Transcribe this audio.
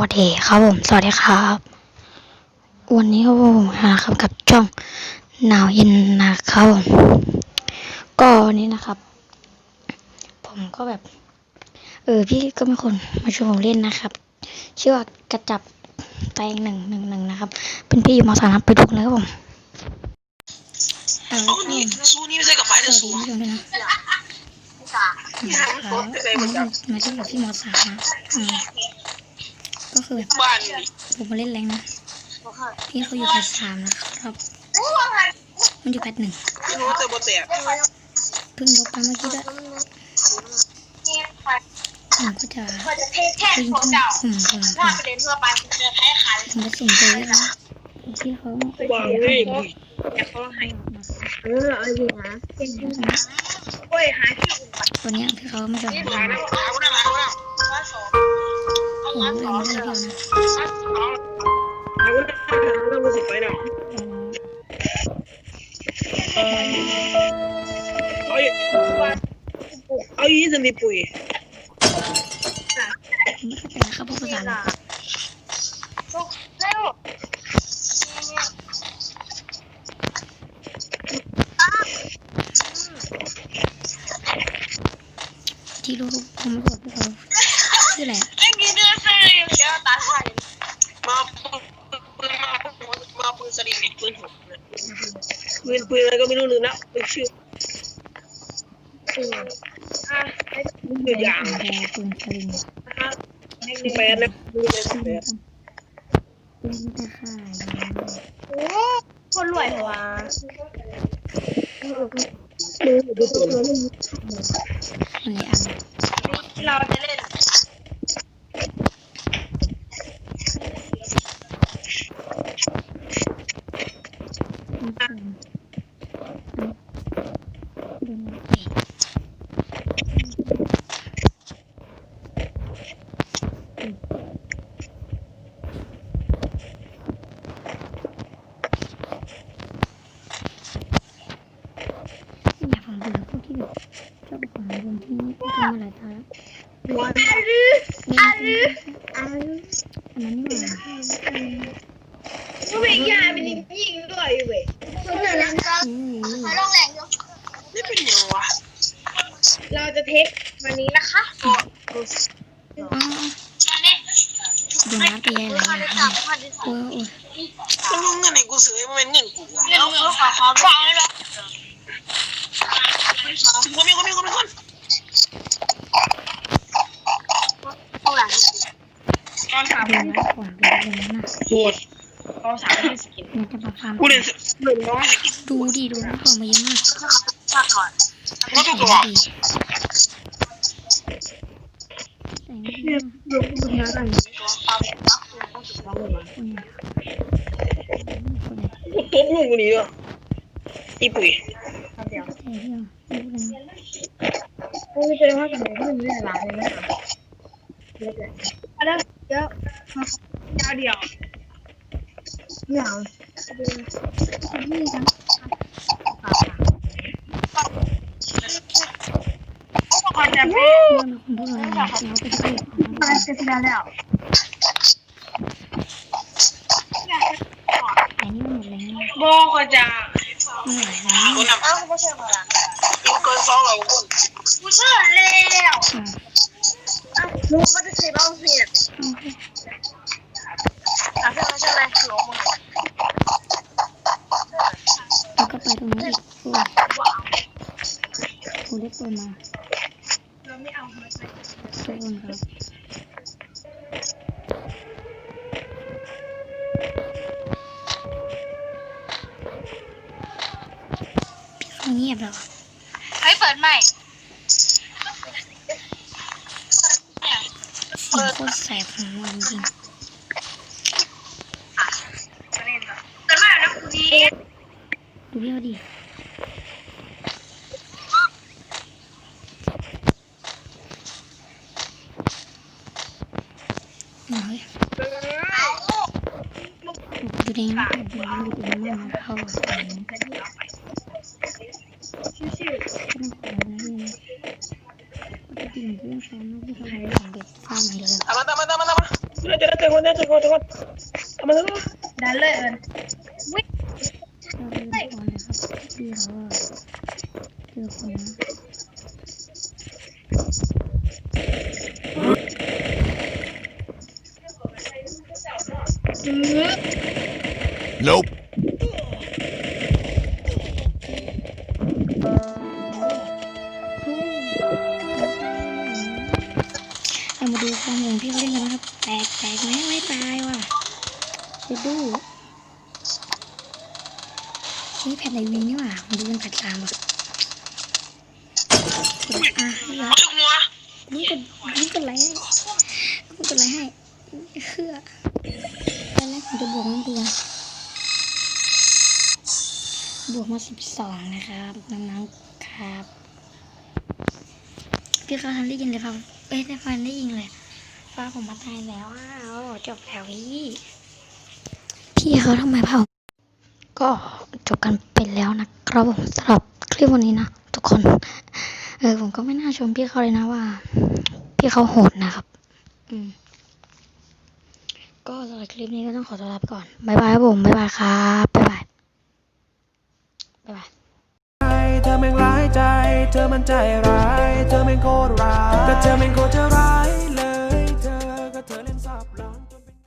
วัสดีครับผม สวัสดีครับ วันนี้ครับผมมาครับกับช่องหนาวเย็นนะครับผมก็วันนี้นะครับ ผมก็แบบ เออพี่ก็มีคนมาชวนผมเล่นนะครับ ชื่อว่ากระจับแตงหนึ่งหนึ่งหนึ่งนะครับ เป็นพี่อยู่มอสามไปดูเลยครับผมเออนี่สู้นี่ไม่ใช่กับไฟแต่สู้มาที่มอยู่ที่มสามนะ ก็คือแบบบ้านผมมาเล่นแรงนะ พี่เขาอยู่แพทสามนะครับ มันอยู่แพทหนึ่งไม่รู้เธอโบเตะพึ่งลบไปเมื่อกี้ด้วยผมก็จะยิงทุ่มสุ่มคนผมผมจะสุ่มเจอแล้วที่เขาบอกเลยเขาหายเนื้ออเอาอยู่นะตัวนี้ที่เขาไม่ชอบ ผมหาแล้วหาแล้วหาแล้วว่าสองเอาผมว่าเล่สองนไม่ได้เดียวนะหาแล้วต้องรู้สึกไปนะเอาอีเอาอีสันติปุยผมไม่เข้าใจนะครับพูดภาษาอะไรเร็วที่รู้ผมไม่บอก มาปืนสลิงปืนหกปืนปืนอะไรก็ไม่รู้ลืมแล้วเป็นชื่ออะไอ้ชื่ออย่างแดงปืนสลิงแปดนะปืนแปดปืนตะข่ายโอ้คนรวยเหรอวะมือดูตัวมันเลยอันเราจะเล่นปืนสลิงโดนเตะ อยากฟังเพลง พวกที่แบบชอบฟังเพลงที่ที่มาหลายตาแล้วอาลือเพลงอาลืออันนั้นนี่หว่าก็ไม่ยากเป็นยิงด้วยเว้ยเขาเหนื่อยแล้วอืมเขาลงแรงอยู่นี่เป็นยังวะเราจะเทควันนี้นะคะอ๋อวันนี้ดูน้ำตีอะไรพันอะสามพันสอโอ้งยโอ้ยก็รู้เงินไหนกูซื้อมันเงินกูเดี๋ยวเขาขอความฟังเลย ถึงคนมีคนมีคนมีคนเท่าไหร่ตอนสามดูน้ำก่อนดูดูน้ำนะโคตรตอนสามพันสิบมันจะมาฟาร์มกูเล่นเล่นน้องไม่กินดูดิดูน้ำของมาเยอะมากมาก่อนเขาตัวตัวดีแต่งไม่ดีดูดูงานกันความรักต้องสุดท้ายเลยคนไหนคนไหนกูตบลูกกูนี่ด้วยอีปุ๋ยแต่เรื่อง ไม่เจอว่ากันเลยที่มันไม่ได้ร้านเลยนะเดี๋ยวเดี๋ยวเดี๋ยวเดี๋ยวเดี๋ยวเดี๋ยวนี่กันก่อนจะไปเรื่องคุณพูดอะไรนะเราไปที่อื่นมาเสร็จแล้วแต่นี่มันหมดล้วโบก็จะมันหลายแล้วกูนำเอ้าไม่ใช่มาละกูเกินสองเราคนกูเชื่อแล้วอ่าอะมูก็จะใช้บ้างเสียดโอเคอะใช่ไหมใช่ไหมหลงมึงแล้วก็ไปตรงนี้อีกโอ้ยโอ้เล็กตัวมาเราไม่เอามาใช้ทุกคนครับพี่เขาเงียบแล้วเฮ้ยเปิ ดใหม่เสียงโคตรแสบของมันจริงเปิดใหม่แล้วคุณดีดูพี่เขาดิเฮ้ยดูดิดูดิดูดิมันเข้าไปนะ ชื่อ ต้องขอนะนี่ปกติเพื่อนเขาไม่ทำอะไรของเด็กฟาร์มอย่างเดียว ตามมาตามมาตามมาตามมาเจอเจอ เจแต่คนแต่คนแต่คนเอามาแล้วดันเลยเอิญวิ่งเพี่เขาเล่นกันนะครับ แตกแตกไหมไม่ตายว่ะเชดดูนี่แผ่นไหนวินนี่หว่ามาดูกันแผ่นสามอะอะให้ยับถึงหัวมึงกดมึงกดไลค์ให้มึงกดไลค์ให้เพื่อตอนแรกผมจะบวกมันบวกบวกมาสิบสองนะครับน้องๆครับพี่เขาทันได้ยินเลยครับ เอ้ยได้ฟันได้ยินเลย ฟ้าผมมาตายแล้วอ้าวจบแล้วพี่พี่เขาทำไมเผาก็จบกันไปแล้วนะครับผมสำหรับคลิปวันนี้นะทุกคน เออผมก็ไม่น่าชมพี่เขาเลยนะว่า พี่เขาโหดนะครับ อืมก็สำหรับคลิปนี้ก็ต้องขอตัวลาไปก่อนบ๊ายบายครับผมบ๊ายบายครับบ๊ายบายบ๊ายบายเธอแม่งร้ายใจ เธอมันใจร้าย เธอแม่งโคตรร้ายแต่เธอแม่งโคตรจะร้าย